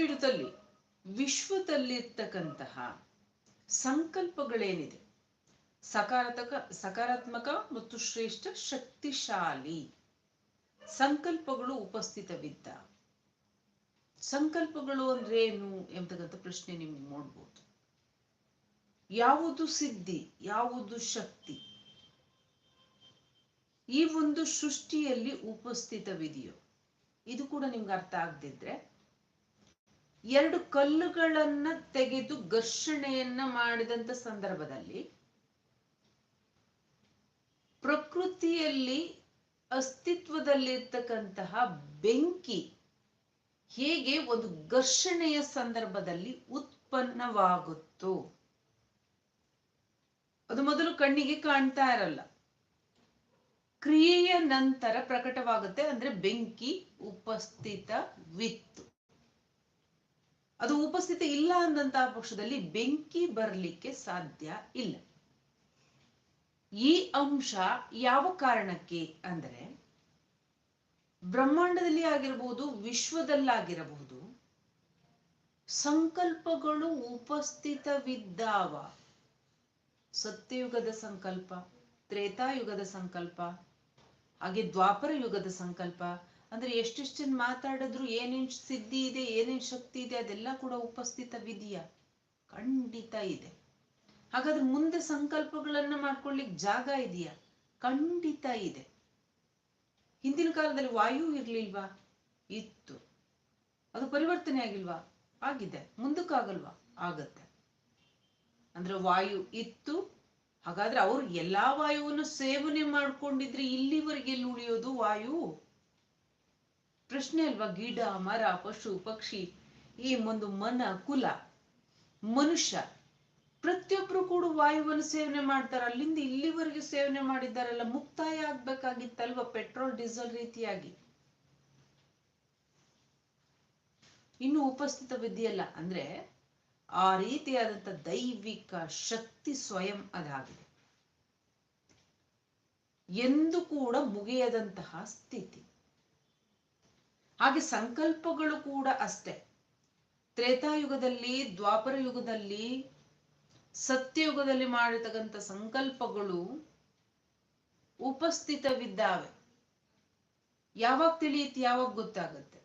ಪೀಠದಲ್ಲಿ ವಿಶ್ವದಲ್ಲಿರ್ತಕ್ಕಂತಹ ಸಂಕಲ್ಪಗಳೇನಿದೆ? ಸಕಾರಾತ್ಮಕ ಸಕಾರಾತ್ಮಕ ಮತ್ತು ಶ್ರೇಷ್ಠ ಶಕ್ತಿಶಾಲಿ ಸಂಕಲ್ಪಗಳು ಉಪಸ್ಥಿತವಿದ್ದ. ಸಂಕಲ್ಪಗಳು ಅಂದ್ರೆ ಏನು ಎಂಬತಕ್ಕಂಥ ಪ್ರಶ್ನೆ ನಿಮ್ಗೆ ನೋಡ್ಬೋದು. ಯಾವುದು ಸಿದ್ಧಿ, ಯಾವುದು ಶಕ್ತಿ? ಈ ಒಂದು ಸೃಷ್ಟಿಯಲ್ಲಿ ಉಪಸ್ಥಿತವಿದೆಯೋ? ಇದು ಕೂಡ ನಿಮ್ಗೆ ಅರ್ಥ ಆಗದಿದ್ರೆ ಎರಡು ಕಲ್ಲುಗಳನ್ನ ತೆಗೆದು ಘರ್ಷಣೆಯನ್ನ ಮಾಡಿದಂತ ಸಂದರ್ಭದಲ್ಲಿ ಪ್ರಕೃತಿಯಲ್ಲಿ ಅಸ್ತಿತ್ವದಲ್ಲಿರ್ತಕ್ಕಂತಹ ಬೆಂಕಿ ಹೇಗೆ ಒಂದು ಘರ್ಷಣೆಯ ಸಂದರ್ಭದಲ್ಲಿ ಉತ್ಪನ್ನವಾಗುತ್ತೋ? ಅದು ಮೊದಲು ಕಣ್ಣಿಗೆ ಕಾಣ್ತಾ ಇರಲ್ಲ. ಕ್ರಿಯೆಯ ನಂತರ ಪ್ರಕಟವಾಗುತ್ತೆ ಅಂದ್ರೆ ಬೆಂಕಿ ಉಪಸ್ಥಿತವಿತ್ತು. ಅದು ಉಪಸ್ಥಿತಿ ಇಲ್ಲ ಅಂದಂತಹ ಪಕ್ಷದಲ್ಲಿ ಬೆಂಕಿ ಬರಲಿಕ್ಕೆ ಸಾಧ್ಯ ಇಲ್ಲ. ಈ ಅಂಶ ಯಾವ ಕಾರಣಕ್ಕೆ ಅಂದರೆ ಬ್ರಹ್ಮಾಂಡದಲ್ಲಿ ಆಗಿರಬಹುದು ವಿಶ್ವದಲ್ಲಾಗಿರಬಹುದು, ಸಂಕಲ್ಪಗಳು ಉಪಸ್ಥಿತವಿದ್ದಾವ. ಸತ್ಯಯುಗದ ಸಂಕಲ್ಪ, ತ್ರೇತಾಯುಗದ ಸಂಕಲ್ಪ, ಹಾಗೆ ದ್ವಾಪರ ಯುಗದ ಸಂಕಲ್ಪ ಅಂದ್ರೆ ಎಷ್ಟೆಷ್ಟು ಜನ ಮಾತಾಡಿದ್ರು, ಏನೇನ್ ಸಿದ್ಧಿ ಇದೆ, ಏನೇನ್ ಶಕ್ತಿ ಇದೆ, ಅದೆಲ್ಲ ಕೂಡ ಉಪಸ್ಥಿತವಿದೆಯಾ. ಖಂಡಿತ ಇದೆ. ಹಾಗಾದ್ರೆ ಮುಂದೆ ಸಂಕಲ್ಪಗಳನ್ನ ಮಾಡ್ಕೊಳ್ಲಿಕ್ಕೆ ಜಾಗ ಇದೆಯಾ? ಖಂಡಿತ ಇದೆ. ಹಿಂದಿನ ಕಾಲದಲ್ಲಿ ವಾಯು ಇರ್ಲಿಲ್ವಾ? ಇತ್ತು. ಅದು ಪರಿವರ್ತನೆ ಆಗಿಲ್ವಾ? ಆಗಿದೆ. ಮುಂದಕ್ಕಾಗಲ್ವಾ? ಆಗತ್ತೆ. ಅಂದ್ರೆ ವಾಯು ಇತ್ತು. ಹಾಗಾದ್ರೆ ಅವ್ರು ಎಲ್ಲಾ ವಾಯುವನ್ನು ಸೇವನೆ ಮಾಡ್ಕೊಂಡಿದ್ರೆ ಇಲ್ಲಿವರೆಗೆ ಎಲ್ಲಿ ಉಳಿಯೋದು ವಾಯು? ಪ್ರಶ್ನೆ ಅಲ್ವಾ ಗಿಡ, ಮರ, ಪಶು, ಪಕ್ಷಿ, ಈ ಒಂದು ಮನ, ಕುಲ, ಮನುಷ್ಯ. ಪ್ರತಿಯೊಬ್ರು ಕೂಡ ವಾಯುವನ್ನು ಸೇವನೆ ಮಾಡ್ತಾರೆ. ಅಲ್ಲಿಂದ ಇಲ್ಲಿವರೆಗೂ ಸೇವನೆ ಮಾಡಿದ್ದಾರಲ್ಲ ಮುಕ್ತಾಯ ಆಗ್ಬೇಕಾಗಿತ್ತಲ್ವ? ಪೆಟ್ರೋಲ್, ಡೀಸೆಲ್ ರೀತಿಯಾಗಿ. ಇನ್ನು ಉಪಸ್ಥಿತ ವಿದ್ಯೆಯಲ್ಲ ಅಂದ್ರೆ ಆ ರೀತಿಯಾದಂತ ದೈವಿಕ ಶಕ್ತಿ ಸ್ವಯಂ ಅದಾಗಿದೆ. ಎಂದು ಕೂಡ ಮುಗಿಯದಂತಹ ಸ್ಥಿತಿ. ಹಾಗೆ ಸಂಕಲ್ಪಗಳು ಕೂಡ ಅಷ್ಟೇ. ತ್ರೇತಾಯುಗದಲ್ಲಿ, ದ್ವಾಪರ ಯುಗದಲ್ಲಿ, ಸತ್ಯಯುಗದಲ್ಲಿ ಮಾಡಿರ್ತಕ್ಕಂಥ ಸಂಕಲ್ಪಗಳು ಉಪಸ್ಥಿತವಿದ್ದಾವೆ. ಯಾವಾಗ ತಿಳಿಯುತ್ತೆ, ಯಾವಾಗ ಗೊತ್ತಾಗುತ್ತೆ?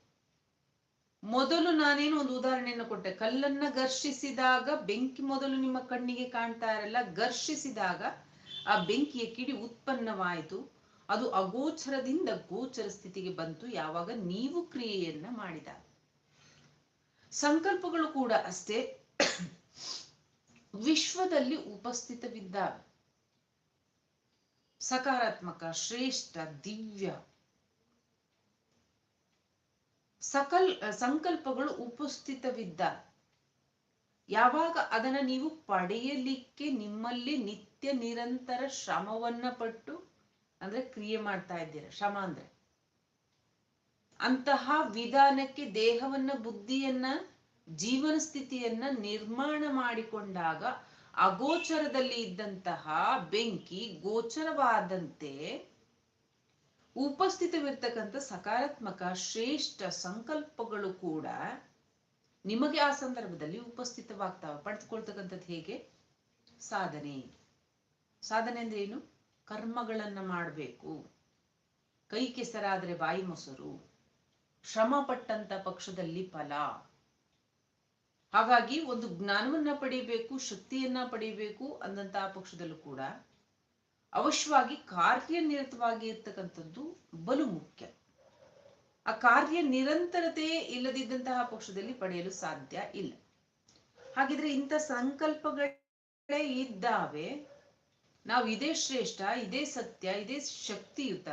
ಮೊದಲು ನಾನೇನು ಒಂದು ಉದಾಹರಣೆಯನ್ನು ಕೊಟ್ಟೆ? ಕಲ್ಲನ್ನ ಘರ್ಷಿಸಿದಾಗ ಬೆಂಕಿ ಮೊದಲು ನಿಮ್ಮ ಕಣ್ಣಿಗೆ ಕಾಣ್ತಾ ಇರಲ್ಲ, ಘರ್ಷಿಸಿದಾಗ ಆ ಬೆಂಕಿಯ ಕಿಡಿ ಉತ್ಪನ್ನವಾಯಿತು. ಅದು ಅಗೋಚರದಿಂದ ಗೋಚರ ಸ್ಥಿತಿಗೆ ಬಂತು. ಯಾವಾಗ ನೀವು ಕ್ರಿಯೆಯನ್ನ ಮಾಡಿದಾಗ. ಸಂಕಲ್ಪಗಳು ಕೂಡ ಅಷ್ಟೇ. ವಿಶ್ವದಲ್ಲಿ ಉಪಸ್ಥಿತವಿದ್ದಾವೆ. ಸಕಾರಾತ್ಮಕ, ಶ್ರೇಷ್ಠ, ದಿವ್ಯ. ಸಕಲ್, ಸಂಕಲ್ಪಗಳು ಉಪಸ್ಥಿತವಿದ್ದ ಯಾವಾಗ ಅದನ್ನ ನೀವು ಪಡೆಯಲಿಕ್ಕೆ ನಿಮ್ಮಲ್ಲಿ ನಿತ್ಯ ನಿರಂತರ ಶ್ರಮವನ್ನ ಪಟ್ಟು ಅಂದ್ರೆ ಕ್ರಿಯೆ ಮಾಡ್ತಾ ಇದ್ದೀರ? ಶ್ರಮ ಅಂದ್ರೆ? ಅಂತಹ ವಿಧಾನಕ್ಕೆ ದೇಹವನ್ನ, ಬುದ್ಧಿಯನ್ನ, ಜೀವನ ಸ್ಥಿತಿಯನ್ನ ನಿರ್ಮಾಣ ಮಾಡಿಕೊಂಡಾಗ ಅಗೋಚರದಲ್ಲಿ ಇದ್ದಂತಹ ಬೆಂಕಿ ಗೋಚರವಾದಂತೆ ಉಪಸ್ಥಿತವಿರ್ತಕ್ಕಂಥ ಸಕಾರಾತ್ಮಕ, ಶ್ರೇಷ್ಠ ಸಂಕಲ್ಪಗಳು ಕೂಡ ನಿಮಗೆ ಆ ಸಂದರ್ಭದಲ್ಲಿ ಉಪಸ್ಥಿತವಾಗ್ತಾವೆ. ಪಡೆದುಕೊಳ್ತಕ್ಕಂಥದ್ದು ಹೇಗೆ? ಸಾಧನೆ. ಸಾಧನೆ ಅಂದ್ರೆ ಏನು? ಕರ್ಮಗಳನ್ನ ಮಾಡಬೇಕು. ಕೈ ಕೆಸರಾದರೆ ಬಾಯಿ ಮೊಸರು. ಶ್ರಮ ಪಟ್ಟಂತ ಪಕ್ಷದಲ್ಲಿ ಫಲ. ಹಾಗಾಗಿ ಒಂದು ಜ್ಞಾನವನ್ನ ಪಡಿಬೇಕು, ಶಕ್ತಿಯನ್ನ ಪಡಿಬೇಕು ಅಂದಂತಹ ಪಕ್ಷದಲ್ಲೂ ಕೂಡ ಅವಶ್ಯವಾಗಿ ಕಾರ್ಯನಿರತವಾಗಿ ಇರ್ತಕ್ಕಂಥದ್ದು ಬಲು ಮುಖ್ಯ. ಆ ಕಾರ್ಯ ನಿರಂತರತೆ ಇಲ್ಲದಿದ್ದಂತಹ ಪಕ್ಷದಲ್ಲಿ ಪಡೆಯಲು ಸಾಧ್ಯ ಇಲ್ಲ. ಹಾಗಿದ್ರೆ ಇಂಥ ಸಂಕಲ್ಪಗಳೇ ಇದ್ದಾವೆ. ನಾವು ಇದೇ ಶ್ರೇಷ್ಠ, ಇದೇ ಸತ್ಯ, ಇದೇ ಶಕ್ತಿಯುತ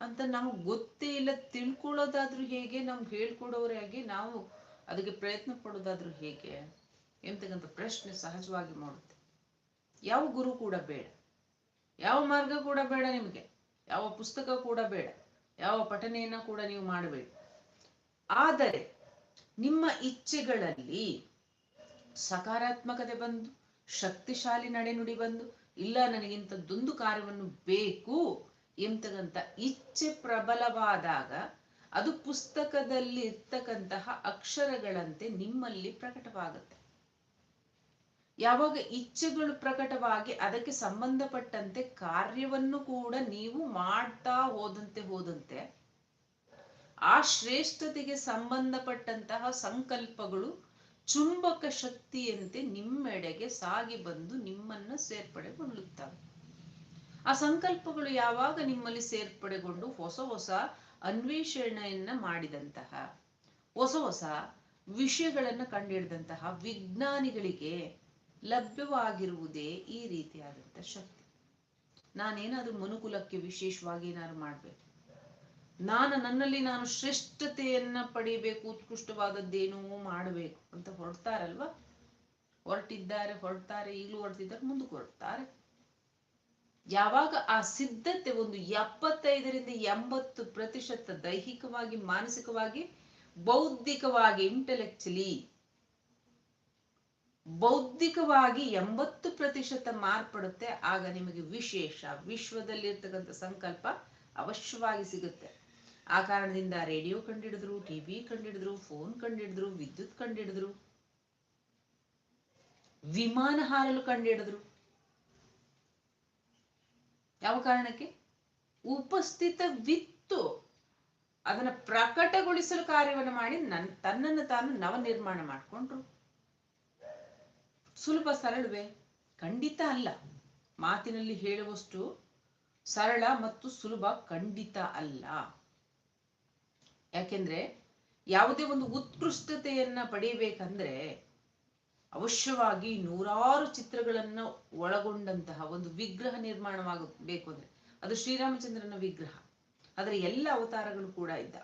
ಅಂತ ನಾವು ಗೊತ್ತೇ ಇಲ್ಲ. ತಿಳ್ಕೊಳ್ಳೋದಾದ್ರೂ ಹೇಗೆ, ನಮ್ಗೆ ಹೇಳ್ಕೊಡೋರೇ ಆಗಿ ನಾವು ಅದಕ್ಕೆ ಪ್ರಯತ್ನ ಪಡೋದಾದ್ರೂ ಹೇಗೆ ಎಂತಕ್ಕಂಥ ಪ್ರಶ್ನೆ ಸಹಜವಾಗಿ ಮಾಡುತ್ತೆ. ಯಾವ ಗುರು ಕೂಡ ಬೇಡ. ಯಾವ ಮಾರ್ಗ ಕೂಡ ಬೇಡ ನಿಮಗೆ. ಯಾವ ಪುಸ್ತಕ ಕೂಡ ಬೇಡ. ಯಾವ ಪಠನೆಯನ್ನ ಕೂಡ ನೀವು ಮಾಡಬೇಡಿ. ಆದರೆ ನಿಮ್ಮ ಇಚ್ಛೆಗಳಲ್ಲಿ ಸಕಾರಾತ್ಮಕತೆ ಬಂದು ಶಕ್ತಿಶಾಲಿ ನಡೆನುಡಿ ಬಂದು, ಇಲ್ಲ ನನಗಿಂತದ್ದೊಂದು ಕಾರ್ಯವನ್ನು ಬೇಕು ಎಂತಕ್ಕಂಥ ಇಚ್ಛೆ ಪ್ರಬಲವಾದಾಗ ಅದು ಪುಸ್ತಕದಲ್ಲಿ ಇರ್ತಕ್ಕಂತಹ ಅಕ್ಷರಗಳಂತೆ ನಿಮ್ಮಲ್ಲಿ ಪ್ರಕಟವಾಗುತ್ತೆ. ಯಾವಾಗ ಇಚ್ಛೆಗಳು ಪ್ರಕಟವಾಗಿ ಅದಕ್ಕೆ ಸಂಬಂಧಪಟ್ಟಂತೆ ಕಾರ್ಯವನ್ನು ಕೂಡ ನೀವು ಮಾಡ್ತಾ ಹೋದಂತೆ ಹೋದಂತೆ ಆ ಶ್ರೇಷ್ಠತೆಗೆ ಸಂಬಂಧಪಟ್ಟಂತಹ ಸಂಕಲ್ಪಗಳು ಚುಂಬಕ ಶಕ್ತಿಯಂತೆ ನಿಮ್ಮೆಡೆಗೆ ಸಾಗಿ ಬಂದು ನಿಮ್ಮನ್ನ ಸೇರ್ಪಡೆಗೊಳ್ಳುತ್ತವೆ. ಆ ಸಂಕಲ್ಪಗಳು ಯಾವಾಗ ನಿಮ್ಮಲ್ಲಿ ಸೇರ್ಪಡೆಗೊಂಡು ಹೊಸ ಹೊಸ ಅನ್ವೇಷಣೆಯನ್ನ ಮಾಡಿದಂತಹ, ಹೊಸ ಹೊಸ ವಿಷಯಗಳನ್ನು ಕಂಡಿಡಿದಂತಹ ವಿಜ್ಞಾನಿಗಳಿಗೆ ಲಭ್ಯವಾಗಿರುವುದೇ ಈ ರೀತಿಯಾದಂಥ ಶಕ್ತಿ. ನಾನೇನಾದ್ರೂ ಮನುಕುಲಕ್ಕೆ ವಿಶೇಷವಾಗಿ ಏನಾದ್ರು ಮಾಡ್ಬೇಕು. ನಾನು ನನ್ನಲ್ಲಿ ನಾನು ಶ್ರೇಷ್ಠತೆಯನ್ನ ಪಡಿಬೇಕು ಉತ್ಕೃಷ್ಟವಾದದ್ದೇನೋ ಮಾಡಬೇಕು ಅಂತ ಹೊರಡ್ತಾರಲ್ವಾ? ಹೊರಟಿದ್ದಾರೆ, ಹೊರಡ್ತಾರೆ, ಈಗಲೂ ಹೊರಟಿದ್ದಾರೆ ಮುಂದಕ್ಕೆ ಹೊರಡ್ತಾರೆ. ಯಾವಾಗ ಆ ಸಿದ್ಧತೆ ಒಂದು ಎಪ್ಪತ್ತೈದರಿಂದ ಎಂಬತ್ತು ಪ್ರತಿಶತ ದೈಹಿಕವಾಗಿ, ಮಾನಸಿಕವಾಗಿ, ಬೌದ್ಧಿಕವಾಗಿ ಇಂಟೆಲೆಕ್ಚುಲಿ ಬೌದ್ಧಿಕವಾಗಿ ಎಂಬತ್ತು ಪ್ರತಿಶತ ಮಾರ್ಪಡುತ್ತೆ ಆಗ ನಿಮಗೆ ವಿಶೇಷ, ವಿಶ್ವದಲ್ಲಿರ್ತಕ್ಕಂಥ ಸಂಕಲ್ಪ ಅವಶ್ಯವಾಗಿ ಸಿಗುತ್ತೆ. ಆ ಕಾರಣದಿಂದ ರೇಡಿಯೋ ಕಂಡಿಡಿದ್ರು, ಟಿವಿ ಕಂಡಿಡಿದ್ರು, ಫೋನ್ ಕಂಡಿಡಿದ್ರು, ವಿದ್ಯುತ್ ಕಂಡಿಡಿದ್ರು. ವಿಮಾನ ಹಾರಲು ಕಂಡಿಡಿದ್ರು. ಯಾವ ಕಾರಣಕ್ಕೆ? ಉಪಸ್ಥಿತವಿತ್ತು ಅದನ್ನ ಪ್ರಕಟಗೊಳಿಸಲು ಕಾರ್ಯವನ್ನು ಮಾಡಿ ನನ್, ತನ್ನನ್ನು ತಾನು ನವ ನಿರ್ಮಾಣ ಮಾಡಿಕೊಂಡ್ರು. ಸುಲಭ ಸರಳವೇ? ಖಂಡಿತ ಅಲ್ಲ. ಮಾತಿನಲ್ಲಿ ಹೇಳುವಷ್ಟು ಸರಳ ಮತ್ತು ಸುಲಭ ಖಂಡಿತ ಅಲ್ಲ. ಯಾಕೆಂದ್ರೆ ಯಾವುದೇ ಒಂದು ಉತ್ಕೃಷ್ಟತೆಯನ್ನ ಪಡೆಯಬೇಕಂದ್ರೆ ಅವಶ್ಯವಾಗಿ ನೂರಾರು ಚಿತ್ರಗಳನ್ನ ಒಳಗೊಂಡಂತಹ ಒಂದು ವಿಗ್ರಹ ನಿರ್ಮಾಣವಾಗಬೇಕು ಅಂದ್ರೆ ಅದು ಶ್ರೀರಾಮಚಂದ್ರನ ವಿಗ್ರಹ. ಅದರ ಎಲ್ಲ ಅವತಾರಗಳು ಕೂಡ ಇದ್ದ.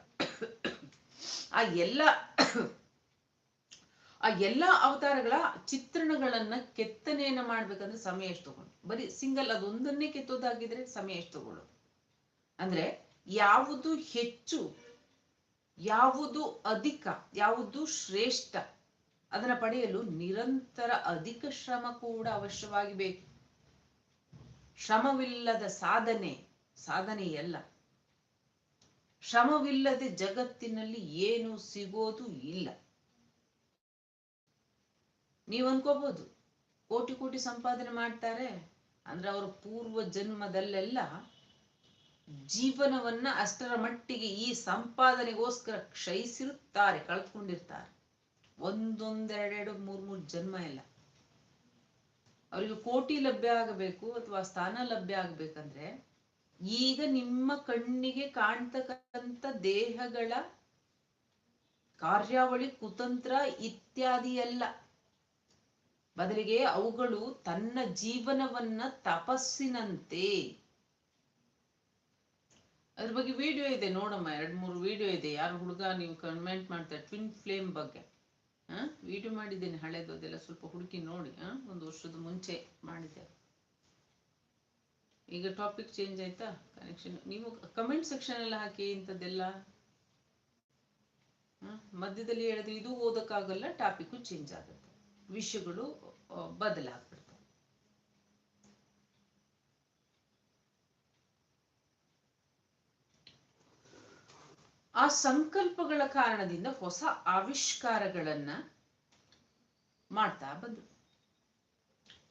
ಆ ಎಲ್ಲ ಆ ಎಲ್ಲ ಅವತಾರಗಳ ಚಿತ್ರಣಗಳನ್ನ ಕೆತ್ತನೆಯನ್ನ ಮಾಡ್ಬೇಕಂದ್ರೆ ಸಮಯ ಎಷ್ಟು ತಗೊಂಡು. ಬರೀ ಸಿಂಗಲ್ ಅದೊಂದನ್ನೇ ಕೆತ್ತೋದಾಗಿದ್ರೆ ಸಮಯ ಎಷ್ಟು ತಗೊಳ್ಳೋದು? ಅಂದ್ರೆ ಯಾವುದು ಹೆಚ್ಚು ಯಾವುದು ಅಧಿಕ, ಯಾವುದು ಶ್ರೇಷ್ಠ ಅದನ್ನ ಪಡೆಯಲು ನಿರಂತರ ಅಧಿಕ ಶ್ರಮ ಕೂಡ ಅವಶ್ಯವಾಗಿ ಬೇಕು ಶ್ರಮವಿಲ್ಲದ ಸಾಧನೆ, ಸಾಧನೆಯಲ್ಲ. ಶ್ರಮವಿಲ್ಲದೆ ಜಗತ್ತಿನಲ್ಲಿ ಏನು ಸಿಗೋದು ಇಲ್ಲ. ನೀವು ಅನ್ಕೋಬಹುದು ಕೋಟಿ ಕೋಟಿ ಸಂಪಾದನೆ ಮಾಡ್ತಾರೆ, ಅಂದ್ರೆ ಅವರು ಪೂರ್ವ ಜನ್ಮದಲ್ಲೆಲ್ಲ ಜೀವನವನ್ನ ಅಷ್ಟರ ಮಟ್ಟಿಗೆ ಈ ಸಂಪಾದನೆಗೋಸ್ಕರ ಕ್ಷಯಿಸಿರುತ್ತಾರೆ, ಕಳ್ಕೊಂಡಿರ್ತಾರೆ. ಒಂದೊಂದೆರಡೆರಡು, ಮೂರ್ ಮೂರ್ ಜನ್ಮ ಇಲ್ಲ. ಅವರಿಗೆ ಕೋಟಿ ಲಭ್ಯ ಆಗಬೇಕು ಅಥವಾ ಸ್ಥಾನ ಲಭ್ಯ ಆಗ್ಬೇಕಂದ್ರೆ ಈಗ ನಿಮ್ಮ ಕಣ್ಣಿಗೆ ಕಾಣ್ತಕ್ಕಂಥ ದೇಹಗಳ ಕಾರ್ಯಾವಳಿ, ಕುತಂತ್ರ ಇತ್ಯಾದಿ ಅಲ್ಲ ಬದಲಿಗೆ ಅವುಗಳು ತನ್ನ ಜೀವನವನ್ನ ತಪಸ್ಸಿನಂತೆ ಅದ್ರ ಬಗ್ಗೆ ವಿಡಿಯೋ ಇದೆ ನೋಡಮ್ಮ. ಎರಡು ಮೂರು ವಿಡಿಯೋ ಇದೆ. ಯಾರು ಹುಡುಗ ನೀವು ಕಮೆಂಟ್ ಮಾಡ್ತಾರೆ ಟ್ವಿನ್ ಫ್ಲೇಮ್ ಬಗ್ಗೆ. ಹಾ? ವಿಡಿಯೋ ಮಾಡಿದ್ದೀನಿ ಹಳೇದು ಅದೆಲ್ಲ ಸ್ವಲ್ಪ ಹುಡುಕಿ ನೋಡಿ. ಹಾಂ? ಒಂದು ವರ್ಷದ ಮುಂಚೆ ಮಾಡಿದ್ದೆ. ಈಗ ಟಾಪಿಕ್ ಚೇಂಜ್ ಆಯ್ತಾ? ಕನೆಕ್ಷನ್ ನೀವು ಕಮೆಂಟ್ ಸೆಕ್ಷನ್ ಎಲ್ಲ ಹಾಕಿ ಇಂಥದ್ದೆಲ್ಲ? ಮಧ್ಯದಲ್ಲಿ ಹೇಳಿದ್ರೆ ಇದು ಓದಕ್ಕಾಗಲ್ಲ ಟಾಪಿಕ್ ಚೇಂಜ್ ಆಗುತ್ತೆ. ವಿಷಯಗಳು ಆ, ಆ ಸಂಕಲ್ಪಗಳ ಕಾರಣದಿಂದ ಹೊಸ ಆವಿಷ್ಕಾರಗಳನ್ನ ಮಾಡ್ತಾ ಬಂದ್ರು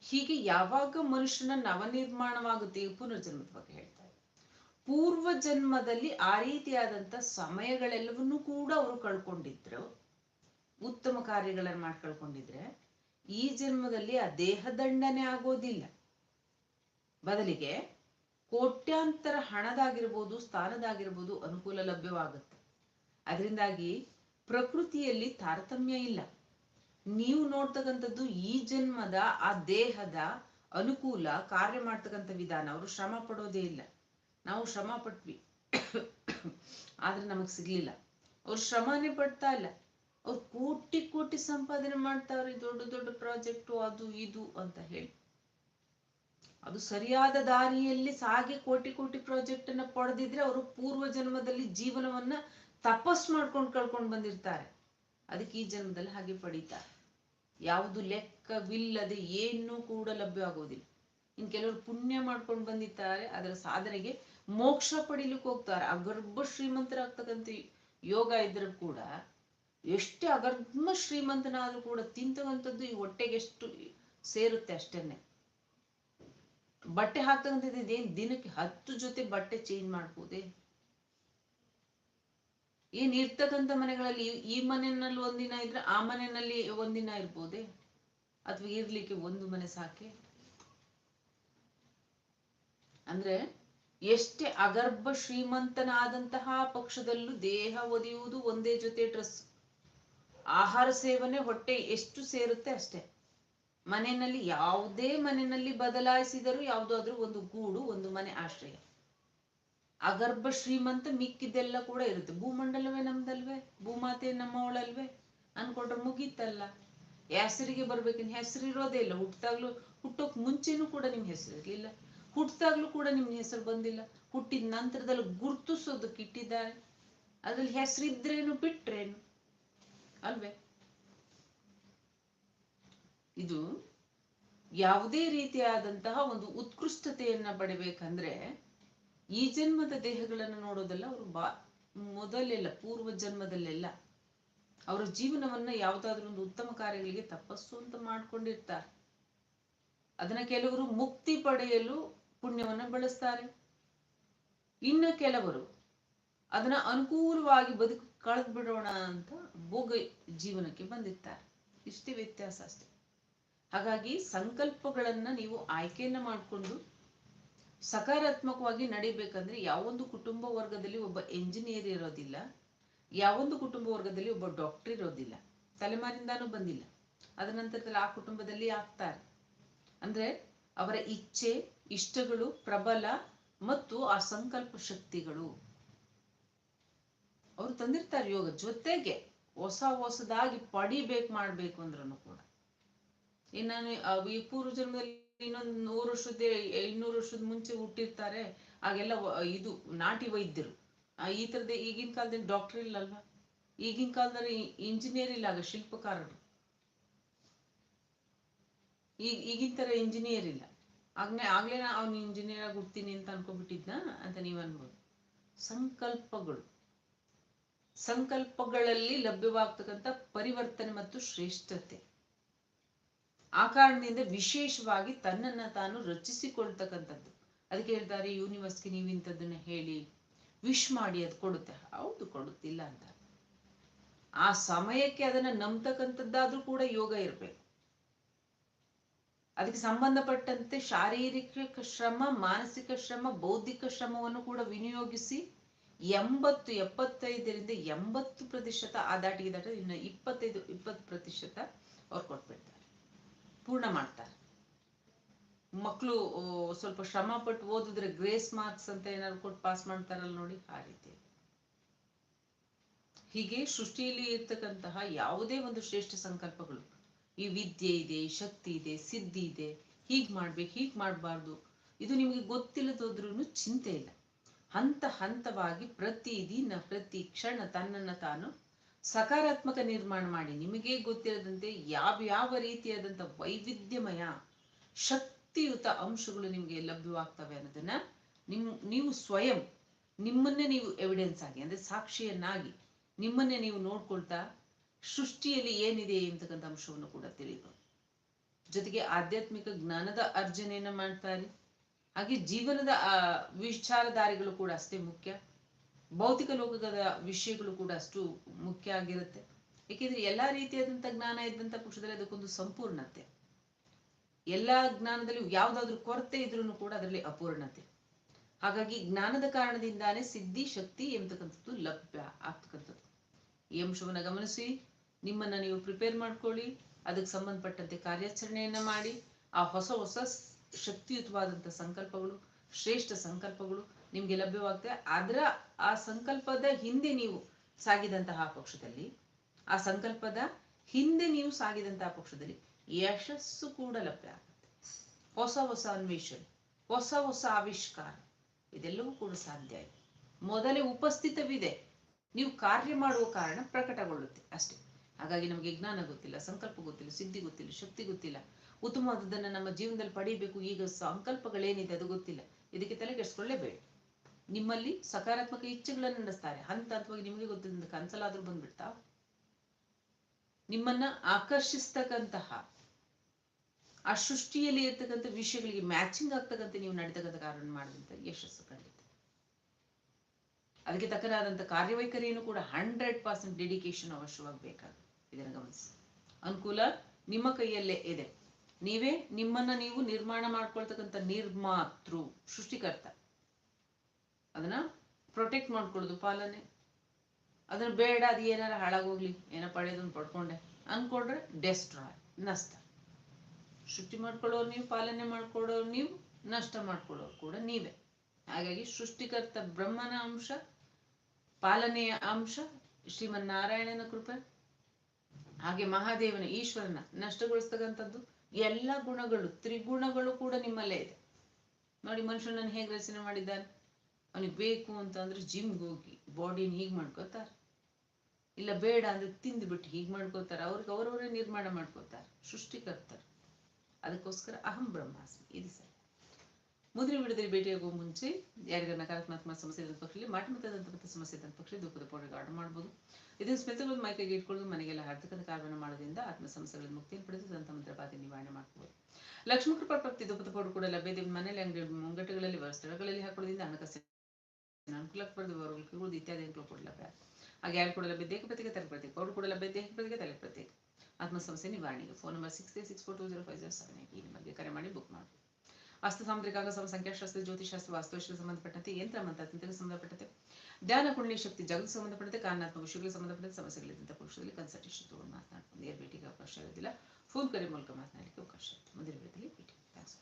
ಹೀಗೆ ಯಾವಾಗ ಮನುಷ್ಯನ ನವನಿರ್ಮಾಣವಾಗುತ್ತೆ ಪುನರ್ಜನ್ಮದ ಬಗ್ಗೆ ಹೇಳ್ತಾರೆ ಪೂರ್ವ ಜನ್ಮದಲ್ಲಿ ಆ ರೀತಿಯಾದಂತ ಸಮಯಗಳೆಲ್ಲವನ್ನೂ ಕೂಡ ಅವರು ಕಳ್ಕೊಂಡಿದ್ರು. ಉತ್ತಮ ಕಾರ್ಯಗಳನ್ನು ಮಾಡಿ ಕಳ್ಕೊಂಡಿದ್ರೆ ಈ ಜನ್ಮದಲ್ಲಿ ಆ ದೇಹದಂಡನೆ ಆಗೋದಿಲ್ಲ. ಬದಲಿಗೆ ಕೋಟ್ಯಾಂತರ ಹಣದಾಗಿರ್ಬೋದು, ಸ್ಥಾನದಾಗಿರ್ಬೋದು ಅನುಕೂಲ ಲಭ್ಯವಾಗುತ್ತೆ. ಅದರಿಂದಾಗಿ ಪ್ರಕೃತಿಯಲ್ಲಿ ತಾರತಮ್ಯ ಇಲ್ಲ. ನೀವು ನೋಡ್ತಕ್ಕಂಥದ್ದು ಈ ಜನ್ಮದ, ಆ ದೇಹದ ಅನುಕೂಲ ಕಾರ್ಯ ಮಾಡ್ತಕ್ಕಂಥ ವಿಧಾನ. ಅವರು ಶ್ರಮ ಪಡೋದೇ ಇಲ್ಲ. ನಾವು ಶ್ರಮ ಪಟ್ವಿ. ಆದ್ರೆ ನಮಗ್ ಸಿಗ್ಲಿಲ್ಲ. ಅವ್ರು ಶ್ರಮನೇ ಪಡ್ತಾ ಇಲ್ಲ. ಅವ್ರು ಕೋಟಿ ಕೋಟಿ ಸಂಪಾದನೆ ಮಾಡ್ತಾವ್ರಿ, ದೊಡ್ಡ ದೊಡ್ಡ ಪ್ರಾಜೆಕ್ಟು, ಅದು ಇದು ಅಂತ ಹೇಳಿ. ಅದು ಸರಿಯಾದ ದಾರಿಯಲ್ಲಿ ಸಾಗಿ ಕೋಟಿ ಕೋಟಿ ಪ್ರಾಜೆಕ್ಟ್ ಅನ್ನ ಪಡೆದಿದ್ರೆ ಅವರು ಪೂರ್ವ ಜನ್ಮದಲ್ಲಿ ಜೀವನವನ್ನ ತಪಸ್ ಮಾಡ್ಕೊಂಡು ಕಳ್ಕೊಂಡು ಬಂದಿರ್ತಾರೆ. ಅದಕ್ಕೆ ಈ ಜನ್ಮದಲ್ಲಿ ಹಾಗೆ ಪಡೀತಾರೆ. ಯಾವುದು ಲೆಕ್ಕವಿಲ್ಲದೆ ಏನೂ ಕೂಡ ಲಭ್ಯ ಆಗೋದಿಲ್ಲ ಇನ್ ಕೆಲವರು ಪುಣ್ಯ ಮಾಡ್ಕೊಂಡು ಬಂದಿದ್ದಾರೆ ಅದರ ಸಾಧನೆಗೆ ಮೋಕ್ಷ ಪಡಿಲಿಕ್ಕೆ ಹೋಗ್ತಾರೆ. ಅಗರ್ಭ ಗರ್ಭ ಶ್ರೀಮಂತರಾಗ್ತಕ್ಕಂಥ ಯೋಗ ಇದ್ರೂ ಕೂಡ ಎಷ್ಟೇ ಅಗರ್ಭ ಶ್ರೀಮಂತನಾದ್ರೂ ಕೂಡ ತಿಂತಕ್ಕಂಥದ್ದು ಈ ಹೊಟ್ಟೆಗೆ ಎಷ್ಟು ಸೇರುತ್ತೆ ಅಷ್ಟೇನೆ ಬಟ್ಟೆ ಹಾಕ್ತಕ್ಕಂಥದ್ದು ಇದೇನ್? ದಿನಕ್ಕೆ ಹತ್ತು ಜೊತೆ ಬಟ್ಟೆ ಚೇಂಜ್ ಮಾಡ್ಬೋದೇ? ಏನ್ ಇರ್ತಕ್ಕಂಥ ಮನೆಗಳಲ್ಲಿ ಈ ಮನೆಯಲ್ಲಿ ಒಂದಿನ ಇದ್ರೆ ಆ ಮನೆಯಲ್ಲಿ ಒಂದಿನ ಇರ್ಬೋದೇ? ಅಥವಾ ಇರ್ಲಿಕ್ಕೆ ಒಂದು ಮನೆ ಸಾಕೆ? ಅಂದ್ರೆ ಎಷ್ಟೇ ಅಗರ್ಭ ಶ್ರೀಮಂತನಾದಂತಹ ಪಕ್ಷದಲ್ಲೂ ದೇಹ ಒದೆಯುವುದು ಒಂದೇ ಜೊತೆ ಡ್ರೆಸ್ ಆಹಾರ ಸೇವನೆ ಹೊಟ್ಟೆ ಎಷ್ಟು ಸೇರುತ್ತೆ ಅಷ್ಟೇ. ಮನೆಯಲ್ಲಿ ಯಾವುದೇ ಮನೆಯಲ್ಲಿ ಬದಲಾಯಿಸಿದರೂ ಯಾವುದಾದ್ರೂ ಒಂದು ಗೂಡು, ಒಂದು ಮನೆ ಆಶ್ರಯ. ಅಗರ್ಭ, ಶ್ರೀಮಂತ ಮಿಕ್ಕಿದ್ದೆಲ್ಲ ಕೂಡ ಇರುತ್ತೆ. ಭೂಮಂಡಲವೇ ನಮ್ದಲ್ವೇ? ಭೂಮಾತೆ ನಮ್ಮವಳಲ್ವೇ? ಅನ್ಕೊಂಡ್ರೆ ಮುಗೀತಲ್ಲ. ಹೆಸರಿಗೆ ಬರ್ಬೇಕಿನ್ ಹೆಸರು ಇರೋದೇ ಇಲ್ಲ. ಹುಟ್ಟಾಗ್ಲೂ ಹುಟ್ಟೋಕ್ ಮುಂಚೆನೂ ಕೂಡ ನಿಮ್ ಹೆಸರು ಇರ್ಲಿಲ್ಲ. ಹುಟ್ಟಾಗ್ಲೂ ಕೂಡ ನಿಮ್ ಹೆಸರು ಬಂದಿಲ್ಲ. ಹುಟ್ಟಿದ ನಂತರದಲ್ಲಿ ಗುರ್ತಿಸೋದಕ್ಕೆ ಇಟ್ಟಿದ್ದಾರೆ. ಅದ್ರಲ್ಲಿ ಹೆಸರಿದ್ರೇನು, ಬಿಟ್ರೇನು? ಅಲ್ವೇ? ಇದು ಯಾವುದೇ ರೀತಿಯಾದಂತಹ ಒಂದು ಉತ್ಕೃಷ್ಟತೆಯನ್ನ ಪಡಿಬೇಕಂದ್ರೆ ಈ ಜನ್ಮದ ದೇಹಗಳನ್ನು ನೋಡೋದಲ್ಲ ಅವರು ಬಾ, ಮೊದಲೆಲ್ಲ, ಪೂರ್ವ ಜನ್ಮದಲ್ಲೆಲ್ಲ ಅವರ ಜೀವನವನ್ನ ಯಾವ್ದಾದ್ರು ಒಂದು ಉತ್ತಮ ಕಾರ್ಯಗಳಿಗೆ ತಪಸ್ಸು ಅಂತ ಮಾಡ್ಕೊಂಡಿರ್ತಾರೆ. ಅದನ್ನ ಕೆಲವರು ಮುಕ್ತಿ ಪಡೆಯಲು ಪುಣ್ಯವನ್ನ ಬಳಸ್ತಾರೆ. ಇನ್ನು ಕೆಲವರು ಅದನ್ನ ಅನುಕೂಲವಾಗಿ ಬದುಕು, ಕಳೆದ್ಬಿಡೋಣ ಅಂತ ಭೋಗ ಜೀವನಕ್ಕೆ ಬಂದಿರ್ತಾರೆ. ಇಷ್ಟೇ ವ್ಯತ್ಯಾಸ ಅಷ್ಟೇ. ಹಾಗಾಗಿ ಸಂಕಲ್ಪಗಳನ್ನ ನೀವು ಆಯ್ಕೆಯನ್ನ ಮಾಡಿಕೊಂಡು ಸಕಾರಾತ್ಮಕವಾಗಿ ನಡಿಬೇಕಂದ್ರೆ ಯಾವೊಂದು ಕುಟುಂಬ ವರ್ಗದಲ್ಲಿ ಒಬ್ಬ ಎಂಜಿನಿಯರ್ ಇರೋದಿಲ್ಲ, ಯಾವೊಂದು ಕುಟುಂಬ ವರ್ಗದಲ್ಲಿ ಒಬ್ಬ ಡಾಕ್ಟರ್ ಇರೋದಿಲ್ಲ, ತಲೆಮಾರಿಂದಾನು ಬಂದಿಲ್ಲ. ಅದ ನಂತರದಲ್ಲಿ ಆ ಕುಟುಂಬದಲ್ಲಿ ಆಗ್ತಾರೆ. ಅಂದ್ರೆ ಅವರ ಇಚ್ಛೆ, ಇಷ್ಟಗಳು, ಪ್ರಬಲ ಮತ್ತು ಆ ಸಂಕಲ್ಪ ಶಕ್ತಿಗಳು. ಅವರು ತಂದಿರ್ತಾರೆ ಯೋಗ ಜೊತೆಗೆ ಹೊಸ ಹೊಸದಾಗಿ ಪಡಿಬೇಕು ಮಾಡ್ಬೇಕು ಅಂದ್ರೂ ಕೂಡ. ಇನ್ನು ನಾನು ಈ ಪೂರ್ವ ಜನ್ಮದಲ್ಲಿ ಇನ್ನೊಂದು ನೂರು ವರ್ಷದ ಇನ್ನೂರು ವರ್ಷದ ಮುಂಚೆ ಹುಟ್ಟಿರ್ತಾರೆ ಆಗೆಲ್ಲ ಇದು ನಾಟಿ ವೈದ್ಯರು. ಆ, ಈ ತರದ ಈಗಿನ ಕಾಲದಲ್ಲಿ ಡಾಕ್ಟರ್ ಇಲ್ಲಲ್ವಾ? ಈಗಿನ ಕಾಲದಲ್ಲಿ ಇಂಜಿನಿಯರ್ ಇಲ್ಲ ಆಗ ಶಿಲ್ಪಕಾರರು. ಈಗ ಈಗಿನ ತರ ಇಂಜಿನಿಯರ್ ಇಲ್ಲ. ಆಗ್ನೇ ಆಗ್ಲೇ ಅವ್ನು ಇಂಜಿನಿಯರ್ ಆಗಿ ಹುಡ್ತೀನಿ ಅಂತ ಅನ್ಕೊಬಿಟ್ಟಿದ್ನ ಅಂತ ನೀವ್ ಅನ್ಬೋದು. ಸಂಕಲ್ಪಗಳು. ಸಂಕಲ್ಪಗಳಲ್ಲಿ ಲಭ್ಯವಾಗ್ತಕ್ಕಂಥ ಪರಿವರ್ತನೆ ಮತ್ತು ಶ್ರೇಷ್ಠತೆ. ಆ ಕಾರಣದಿಂದ ವಿಶೇಷವಾಗಿ ತನ್ನನ್ನ ತಾನು ರಚಿಸಿಕೊಳ್ತಕ್ಕಂಥದ್ದು. ಅದಕ್ಕೆ ಹೇಳ್ತಾರೆ, ಯೂನಿವರ್ಸ್ಗೆ ನೀವು ಇಂಥದ್ದನ್ನ ಹೇಳಿ, ವಿಶ್ ಮಾಡಿ, ಅದು ಕೊಡುತ್ತೆ. ಹೌದು, ಕೊಡುತ್ತಿಲ್ಲ ಅಂತ. ಆ ಸಮಯಕ್ಕೆ ಅದನ್ನ ನಂಬ್ತಕ್ಕಂಥದ್ದಾದ್ರೂ ಕೂಡ ಯೋಗ ಇರಬೇಕು. ಅದಕ್ಕೆ ಸಂಬಂಧಪಟ್ಟಂತೆ ಶಾರೀರಿಕ ಶ್ರಮ, ಮಾನಸಿಕ ಶ್ರಮ, ಬೌದ್ಧಿಕ ಶ್ರಮವನ್ನು ಕೂಡ ವಿನಿಯೋಗಿಸಿ ಎಂಬತ್ತು, ಎಪ್ಪತ್ತೈದರಿಂದ ಎಂಬತ್ತು ಪ್ರತಿಶತ, ಆ ದಾಟಿಗೆ ದಾಟ ಇನ್ನು ಇಪ್ಪತ್ತೈದು, ಇಪ್ಪತ್ತು ಪ್ರತಿಶತ ಅವ್ರು ಕೊಟ್ಬಿಡ್ತಾರೆ. ಪೂರ್ಣ ಮಾಡ್ತಾರೆ. ಮಕ್ಕಳು ಸ್ವಲ್ಪ ಶ್ರಮ ಪಟ್ಟು ಓದಿದ್ರೆ ಗ್ರೇಸ್ ಮಾರ್ಕ್ಸ್ ಅಂತ ಏನಾದ್ರು ಕೊಟ್ಟು ಪಾಸ್ ಮಾಡ್ತಾರಲ್ಲ ನೋಡಿ ಆ ರೀತಿ. ಹೀಗೆ ಸೃಷ್ಟಿಯಲ್ಲಿ ಇರ್ತಕ್ಕಂತಹ ಯಾವುದೇ ಒಂದು ಶ್ರೇಷ್ಠ ಸಂಕಲ್ಪಗಳು, ಈ ವಿದ್ಯೆ ಇದೆ ಶಕ್ತಿ ಇದೆ, ಸಿದ್ಧಿ ಇದೆ, ಹೀಗ್ ಮಾಡ್ಬೇಕು, ಹೀಗ್ ಮಾಡಬಾರ್ದು, ಇದು ನಿಮಗೆ ಗೊತ್ತಿಲ್ಲದೋದ್ರೂ ಚಿಂತೆ ಇಲ್ಲ. ಹಂತ ಹಂತವಾಗಿ ಪ್ರತಿ ದಿನ ಪ್ರತಿ ಕ್ಷಣ ತನ್ನನ್ನ ತಾನು ಸಕಾರಾತ್ಮಕ ನಿರ್ಮಾಣ ಮಾಡಿ. ನಿಮಗೆ ಗೊತ್ತಿರದಂತೆ ಯಾವ ಯಾವ ರೀತಿಯಾದಂಥ ವೈವಿಧ್ಯಮಯ, ಶಕ್ತಿಯುತ ಅಂಶಗಳು ನಿಮಗೆ ಲಭ್ಯವಾಗ್ತವೆ ಅನ್ನೋದನ್ನ ನಿಮ್, ನೀವು ಸ್ವಯಂ ನಿಮ್ಮನ್ನೇ ನೀವು ಎವಿಡೆನ್ಸ್ ಆಗಿ, ಅಂದ್ರೆ ಸಾಕ್ಷಿಯನ್ನಾಗಿ ನಿಮ್ಮನ್ನೇ ನೀವು ನೋಡ್ಕೊಳ್ತಾ ಸೃಷ್ಟಿಯಲ್ಲಿ ಏನಿದೆ ಎಂತಕ್ಕಂಥ ಅಂಶವನ್ನು ಕೂಡ ತಿಳಿಯಬಹುದು ಜೊತೆಗೆ ಆಧ್ಯಾತ್ಮಿಕ ಜ್ಞಾನದ ಅರ್ಜನೆಯನ್ನ ಮಾಡ್ತಾರೆ. ಹಾಗೆ ಜೀವನದ ವಿಚಾರಧಾರೆಗಳು ಕೂಡ ಅಷ್ಟೇ ಮುಖ್ಯ. ಭೌತಿಕ ಲೋಕದ ವಿಷಯಗಳು ಕೂಡ ಅಷ್ಟು ಮುಖ್ಯ ಆಗಿರುತ್ತೆ. ಏಕೆಂದ್ರೆ ಎಲ್ಲಾ ರೀತಿಯಾದಂಥ ಜ್ಞಾನ ಇದ್ದಂಥ ಪಕ್ಷದಲ್ಲಿ ಅದಕ್ಕೊಂದು ಸಂಪೂರ್ಣತೆ. ಎಲ್ಲಾ ಜ್ಞಾನದಲ್ಲಿ ಯಾವ್ದಾದ್ರು ಕೊರತೆ ಇದ್ರೂ ಕೂಡ ಅದರಲ್ಲಿ ಅಪೂರ್ಣತೆ. ಹಾಗಾಗಿ ಜ್ಞಾನದ ಕಾರಣದಿಂದಾನೇ ಸಿದ್ಧಿ, ಶಕ್ತಿ ಎಂಬತಕ್ಕಂಥದ್ದು ಲಭ್ಯ ಆಗ್ತಕ್ಕಂಥದ್ದು. ಈ ಅಂಶವನ್ನ ಗಮನಿಸಿ, ನಿಮ್ಮನ್ನ ನೀವು ಪ್ರಿಪೇರ್ ಮಾಡ್ಕೊಳ್ಳಿ, ಅದಕ್ಕೆ ಸಂಬಂಧಪಟ್ಟಂತೆ ಕಾರ್ಯಾಚರಣೆಯನ್ನ ಮಾಡಿ, ಆ ಹೊಸ ಹೊಸ ಶಕ್ತಿಯುತವಾದಂಥ ಸಂಕಲ್ಪಗಳು ಶ್ರೇಷ್ಠ ಸಂಕಲ್ಪಗಳು ನಿಮ್ಗೆ ಲಭ್ಯವಾಗ್ತವೆ ಅದರ ಆ ಸಂಕಲ್ಪದ ಹಿಂದೆ ನೀವು ಸಾಗಿದಂತಹ ಪಕ್ಷದಲ್ಲಿ, ಆ ಸಂಕಲ್ಪದ ಹಿಂದೆ ನೀವು ಸಾಗಿದಂತಹ ಪಕ್ಷದಲ್ಲಿ ಯಶಸ್ಸು ಕೂಡ ಲಭ್ಯ ಆಗುತ್ತೆ. ಹೊಸ ಹೊಸ ಅನ್ವೇಷಣೆ, ಹೊಸ ಹೊಸ ಆವಿಷ್ಕಾರ, ಇದೆಲ್ಲವೂ ಕೂಡ ಸಾಧ್ಯ ಇದೆ ಮೊದಲೇ ಉಪಸ್ಥಿತವಿದೆ. ನೀವು ಕಾರ್ಯ ಮಾಡುವ ಕಾರಣ ಪ್ರಕಟಗೊಳ್ಳುತ್ತೆ ಅಷ್ಟೇ. ಹಾಗಾಗಿ ನಮಗೆ ಜ್ಞಾನ ಗೊತ್ತಿಲ್ಲ, ಸಂಕಲ್ಪ ಗೊತ್ತಿಲ್ಲ, ಸಿದ್ಧಿ ಗೊತ್ತಿಲ್ಲ, ಶಕ್ತಿ ಗೊತ್ತಿಲ್ಲ. ಉತ್ತಮವಾದದ್ದನ್ನು ನಮ್ಮ ಜೀವನದಲ್ಲಿ ಪಡಿಬೇಕು ಈಗ ಸಂಕಲ್ಪಗಳೇನಿದೆ ಅದು ಗೊತ್ತಿಲ್ಲ. ಇದಕ್ಕೆ ತಲೆ ಕೆಡಿಸ್ಕೊಳ್ಳೇಬೇಡಿ ನಿಮ್ಮಲ್ಲಿ ಸಕಾರಾತ್ಮಕ ಇಚ್ಛೆಗಳನ್ನು ನಡೆಸ್ತಾರೆ. ಹಂತ ಹಂತವಾಗಿ ನಿಮಗೆ ಗೊತ್ತಿದ್ದ ಕನ್ಸಲಾದ್ರೂ ಬಂದ್ಬಿಡ್ತಾ? ನಿಮ್ಮನ್ನ ಆಕರ್ಷಿಸ್ತಕ್ಕಂತಹ, ಆ ಸೃಷ್ಟಿಯಲ್ಲಿ ಇರ್ತಕ್ಕಂಥ ವಿಷಯಗಳಿಗೆ ಮ್ಯಾಚಿಂಗ್ ಆಗ್ತಕ್ಕಂಥ ನೀವು ನಡೀತಕ್ಕಂಥ ಕಾರಣ ಮಾಡಿದಂತ ಯಶಸ್ಸು ಖಂಡಿತ ಅದಕ್ಕೆ ತಕ್ಕನಾದಂಥ ಕಾರ್ಯವೈಖರಿಯನ್ನು ಕೂಡ ಹಂಡ್ರೆಡ್ ಪರ್ಸೆಂಟ್ ಡೆಡಿಕೇಶನ್ ಅವಶ್ಯವಾಗಿ ಬೇಕಾಗುತ್ತೆ ಇದನ್ನು ಗಮನಿಸಿ. ಅನುಕೂಲ ನಿಮ್ಮ ಕೈಯಲ್ಲೇ ಇದೆ. ನೀವೇ ನಿಮ್ಮನ್ನ ನೀವು ನಿರ್ಮಾಣ ಮಾಡ್ಕೊಳ್ತಕ್ಕಂಥ ನಿರ್ಮಾತೃ ಸೃಷ್ಟಿಕರ್ತ. ಅದನ್ನ ಪ್ರೊಟೆಕ್ಟ್ ಮಾಡ್ಕೊಳ್ಳೋದು ಪಾಲನೆ. ಅದನ್ನ ಬೇಡ, ಅದು ಏನಾರ ಹಾಳಾಗೋಗ್ಲಿ ಏನೋ ಪಡೆಯೋದನ್ನ ಪಡ್ಕೊಂಡೆ. ಅನ್ಕೊಂಡ್ರೆ ಡೆಸ್ಟ್ರಾಯ್ ನಷ್ಟ. ಸೃಷ್ಟಿ ಮಾಡ್ಕೊಳ್ಳೋರು ನೀವು, ಪಾಲನೆ ಮಾಡ್ಕೊಳ್ಳೋರು ನೀವು, ನಷ್ಟ ಮಾಡ್ಕೊಳ್ಳೋರು ಕೂಡ ನೀವೇ. ಹಾಗಾಗಿ ಸೃಷ್ಟಿಕರ್ತ ಬ್ರಹ್ಮನ ಅಂಶ, ಪಾಲನೆಯ ಅಂಶ, ಶ್ರೀಮನ್ನಾರಾಯಣನ ಕೃಪೆ. ಹಾಗೆ ಮಹಾದೇವನ, ಈಶ್ವರನ ನಷ್ಟಗೊಳಿಸ್ತಕ್ಕಂಥದ್ದು ಎಲ್ಲ ಗುಣಗಳು, ತ್ರಿಗುಣಗಳು ಕೂಡ ನಿಮ್ಮಲ್ಲೇ ಇದೆ. ನೋಡಿ, ಮನುಷ್ಯನನ್ನು ಹೇಗೆ ರಚನೆ ಮಾಡಿದ್ದಾನೆ? ಅವನಿಗೆ ಬೇಕು ಅಂತ ಅಂದ್ರೆ ಜಿಮ್ಗೆ ಹೋಗಿ ಬಾಡಿನ ಹೀಗೆ ಮಾಡ್ಕೋತಾರೆ. ಇಲ್ಲ ಬೇಡ ಅಂದ್ರೆ ತಿಂದುಬಿಟ್ಟು ಹೀಗೆ ಮಾಡ್ಕೋತಾರೆ. ಅವ್ರಿಗೆ ಅವರವರೇ ನಿರ್ಮಾಣ ಮಾಡ್ಕೋತಾರೆ, ಸೃಷ್ಟಿಕರ್ತರು. ಅದಕ್ಕೋಸ್ಕರ ಅಹಂ ಬ್ರಹ್ಮಾಸ್ಮಿ, ಇದು ಸರಿ. ಮುಂದಿನ ವಿಡಿಯೋದಲ್ಲಿ ಭೇಟಿಯಾಗುವ ಮುಂಚೆ ಯಾರಿಗಾರ ನಕಾರಾತ್ಮಕ ಸಮಸ್ಯೆ ಇದ್ದ ಪಕ್ಷದಲ್ಲಿ ಮಾಟ ಮತದಂತ ಸಮಸ್ಯೆ ಇದ್ದ ಪಕ್ಷ ದುಃಖದ ಪೌಡರ್ಗೆ ಆರ್ಡರ್ ಮಾಡಬಹುದು ಇದನ್ನು ಸ್ಮಿತಗಳು ಮೈಕೈಗೆ ಇಟ್ಕೊಳ್ಳೋದು ಮನೆಗೆಲ್ಲ ಹಾರ್ತಕ್ಕಂಥ ಕಾರ್ಯವನ್ನು ಮಾಡೋದ್ರಿಂದ ಆತ್ಮ ಸಮಸ್ಯೆಗಳನ್ನು ಮುಕ್ತಿಯನ್ನು ಪಡೆದು ದಂತ ಮಂತ್ರ ಬಾಧೆ ನಿವಾರಣೆ ಮಾಡಬಹುದು ಲಕ್ಷ್ಮೀ ಕೃಪಾ ಪ್ರಾಪ್ತಿ ದುಃಖದ ಪೌಡರ್ ಕೂಡ ಲಭ್ಯತೆ ಮನೆಯಲ್ಲಿ ಅಂಗಡಿ ಮುಂಗಟ್ಟುಗಳಲ್ಲಿ ಸ್ಥಳಗಳಲ್ಲಿ ಹಾಕೊಳ್ಳೋದ್ರಿಂದ ಹಣಕಾಸಿನ ಅನುಕೂಲ ಪಡೆದು ಇತ್ಯಾದಿ ಅನುಕೂಲ ಕೂಡ ಲಭ್ಯ. ಹಾಗೆ ಯಾರು ಕೂಡ ಲಭ್ಯ ದೇಹ ಪ್ರತ್ಯೇಕ, ತಲೆ ಪ್ರತ್ಯೇಕ, ಪೌಡರ್ ಕೂಡ ಲಭ್ಯ ದೇಹ ಪ್ರತ್ಯೇಕ, ತಲೆ ಪ್ರತ್ಯೇಕ. ಆತ್ಮ ಸಮಸ್ಯೆ ನಿವಾರಣೆಗೆ phone number six three six four two zero five zero seven eight ಈ ನಂಬರ್ಗೆ ಕರೆ ಮಾಡಿ ಬುಕ್ ಮಾಡಿ. ಹಸ್ತ ಅಂಗ ಸಂಖ್ಯಾಶಾಸ್ತ್ರ ಜ್ಯೋತಿಶಾಸ್ತ್ರ ವಾಸ್ತುಶಾಸ್ತ್ರ ಸಂಬಂಧಪಟ್ಟಂತೆ ಯಂತ್ರ ಮಂತ್ರ ತಂತ್ರಕ್ಕೆ ಸಂಬಂಧಪಟ್ಟಂತೆ. ಧ್ಯಾನ ಕುಂಡಲಿ ಶಕ್ತಿ, ಜಗತ್ತು ಸಂಬಂಧಪಟ್ಟಂತೆ, ಕಾರಣಾತ್ಮಕ ವಿಷಯಗಳಿಗೆ ಸಂಬಂಧಪಟ್ಟಂತೆ ಸಮಸ್ಯೆಗಳಿದ್ದಂಥ ಪಕ್ಷದಲ್ಲಿ ಕನ್ಸಲ್ಟೇಷನ್ ತಗೊಂಡು ಮಾತನಾಡ್ಕೊಂಡು ನೇರ ಭೇಟಿಗೆ ಅವಕಾಶ ಇರೋದಿಲ್ಲ. ಫೋನ್ ಕರೆ ಮೂಲಕ ಮಾತನಾಡಲಿಕ್ಕೆ ಅವಕಾಶ ಇರುತ್ತೆ. ಮುಂದಿನ ಭೇಟಿಯಲ್ಲಿ ಭೇಟಿ ಥ್ಯಾಂಕ್ಸ್